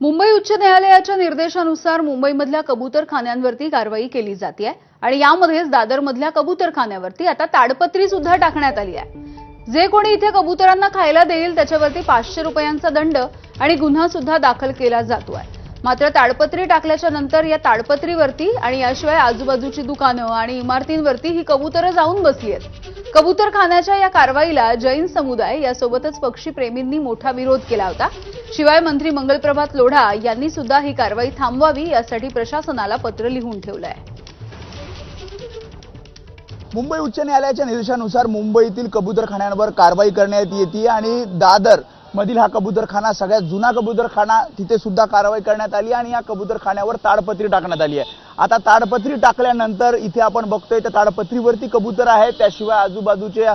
मुंबई उच्च न्यायालयाच्या निर्देशानुसार मुंबईमधल्या कबूतरखान्यांवरती कारवाई केली जाते आणि यामध्येच दादरमधल्या कबूतरखान्यावरती आता ताडपत्री सुद्धा टाकण्यात आली आहे. जे कोणी इथे कबुतरांना खायला देईल त्याच्यावरती पाचशे रुपयांचा दंड आणि गुन्हा सुद्धा दाखल केला जातो आहे मात्र ताडपत्री टाकल्याच्या नंतर या ताडपत्रीवरती आणि याशिवाय आजूबाजूची दुकानं आणि इमारतींवरती ही कबुतरं जाऊन बसली आहेत. कबूतरखान्याच्या या कारवाईला जैन समुदाय यासोबतच पक्षीप्रेमींनी मोठा विरोध केला होता. शिवाय मंत्री मंगलप्रभात लोढा यांनी सुद्धा ही कारवाई थांबवावी यासाठी प्रशासनाला पत्र लिहून ठेवलं आहे मुंबई उच्च न्यायालयाच्या निर्देशानुसार मुंबईतील कबुतरखान्यांवर कारवाई करण्यात येते आणि दादर मधील हा कबूतरखाना सगळ्यात जुना कबूतरखाना तिथे सुद्धा कारवाई करण्यात आली आणि या कबूतरखान्यावर ताडपत्री टाकण्यात आली आहे. आता ताडपत्री टाकल्यानंतर इथे आपण बघतोय त्या ताडपत्रीवरती कबूतर आहेत त्याशिवाय आजूबाजूच्या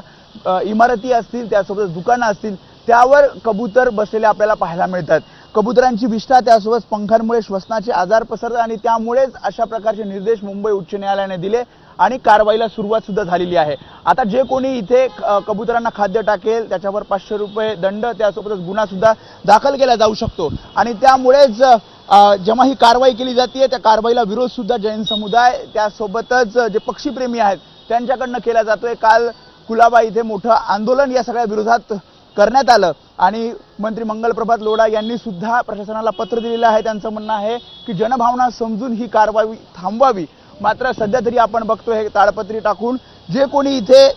इमारती असतील त्यासोबत दुकानं असतील त्यावर कबूतर बसलेले आपल्याला पाहायला मिळतात. कबुतरांची विष्ठा त्यासोबत पंखांमुळे श्वसनाचे आजार पसरतात आणि त्यामुळेच अशा प्रकारचे निर्देश मुंबई उच्च न्यायालयाने दिले. आणि कारवाईला सुरुवात सुद्धा झालेली आहे. आता जे कोणी इथे कबुतरांना खाद्य टाकेल त्याच्यावर पाचशे रुपये दंड त्यासोबतच गुन्हा सुद्धा दाखल केला जाऊ शकतो. आणि त्यामुळेच जेव्हा ही कारवाई केली जाते त्या कारवाईला विरोध सुद्धा जैन समुदाय त्यासोबतच जे पक्षीप्रेमी आहेत त्यांच्याकडनं केला जातोय. काल कुलाबा इथे मोठं आंदोलन या सगळ्या विरोधात करण्यात आलं. आणि मंत्री मंगलप्रभात लोढा यांनी सुद्धा प्रशासनाला पत्र दिलेलं आहे. त्यांचं म्हणणं आहे की जनभावना समजून ही कारवाई थांबवावी. मात्र सध्या तरी आपण बघतोय हे ताडपत्री टाकून जे कोणी इथे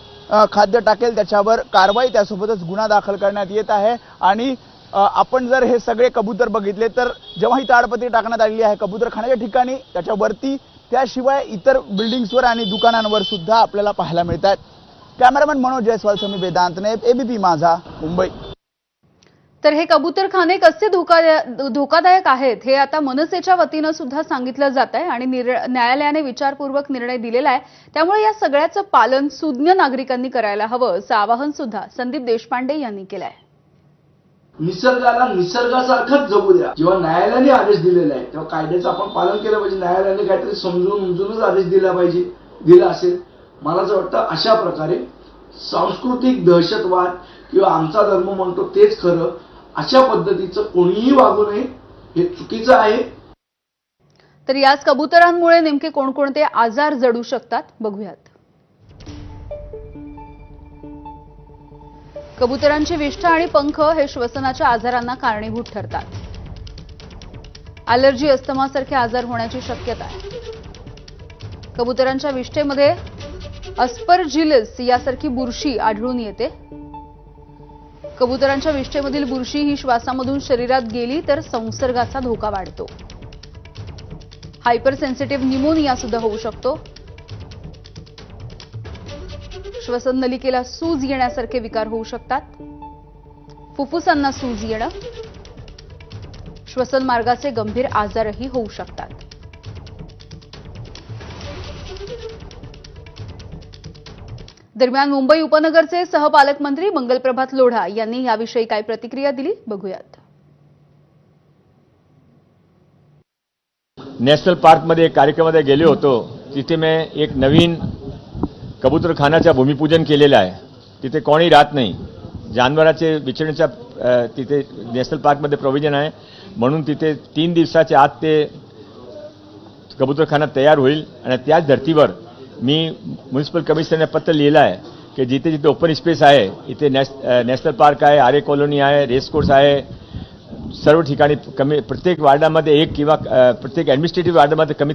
खाद्य टाकेल त्याच्यावर कारवाई त्यासोबतच गुन्हा दाखल करण्यात येत आहे. आणि आपण जर हे सगळे कबूतर बघितले तर जेव्हा ही ताडपत्री टाकण्यात आलेली आहे कबूतरखान्याच्या ठिकाणी त्याच्यावरती त्याशिवाय इतर बिल्डिंग्सवर आणि दुकानांवर सुद्धा आपल्याला पाहायला मिळत आहेत कॅमेरामॅन मनोज जयस्वाल समी वेदांतने एबीपी माझा मुंबई. तर हे कबूतरखाने कसे धोका धोकादायक आहेत हे आता मनसेच्या वतीनं सुद्धा सांगितलं जात आहे आणि न्यायालयाने विचारपूर्वक निर्णय दिलेला आहे. त्यामुळे या सगळ्याचं पालन सुज्ञ नागरिकांनी करायला हवं असं आवाहन सुद्धा संदीप देशपांडे यांनी केलं आहे निसर्गाला निसर्गासारखंच जगू द्या. जेव्हा न्यायालयाने आदेश दिलेला आहे तेव्हा कायद्याचं आपण पालन केलं पाहिजे. न्यायालयाने काहीतरी समजून उमजूनच आदेश दिला पाहिजे दिला असेल. मला असं वाटतं अशा प्रकारे सांस्कृतिक दहशतवाद किंवा आमचा धर्म म्हणतो तेच खरं. अशा पद्धतीचं कोणीही वागू नये हे चुकीचं आहे. तर याच कबुतरांमुळे नेमके कोणकोणते आजार जडू शकतात बघूयात. कबुतरांची विष्ठा आणि पंख हे श्वसनाच्या आजारांना कारणीभूत ठरतात. अलर्जी अस्थमासारखे आजार होण्याची शक्यता आहे. कबुतरांच्या विष्ठेमध्ये अस्परजिलस यासारखी बुरशी आढळून येते. कबुतरांच्या विष्ठेमधील बुरशी ही श्वासामधून शरीरात गेली तर संसर्गाचा धोका वाढतो. हायपर सेन्सिटिव्ह निमोनिया सुद्धा होऊ शकतो. श्वसन नलिकेला सूज येण्यासारखे विकार होऊ शकतात. फुफ्फुसांना सूज येणं. श्वसन मार्गाचे गंभीर आजारही होऊ शकतात. दरम्यान मुंबई उपनगरचे सहपालकमंत्री मंगलप्रभात लोढा यांनी याविषयी काय प्रतिक्रिया दिली बघूयात. नॅशनल पार्कमध्ये एक कार्यक्रमामध्ये गेले होतो. तिथे मी एक नवीन कबूतरखानाचं भूमिपूजन केलेलं आहे. तिथे कोणी राहत नाही. जानवराचे विचरण्याच्या तिथे नॅशनल पार्कमध्ये प्रोव्हिजन आहे. म्हणून तिथे तीन दिवसाच्या आत ते कबूतरखाना तयार होईल आणि त्याच धर्तीवर मी म्युन्सिपल कमिशनरने पत्र लिहिलं आहे की जिथे जिथे ओपन स्पेस आहे इथे नॅश नॅशनल पार्क आहे आरे कॉलनी आहे रेस कोर्स आहे सर्व ठिकाणी कमी प्रत्येक वार्डामध्ये एक किंवा प्रत्येक ॲडमिनिस्ट्रेटिव्ह वार्डामध्ये कमी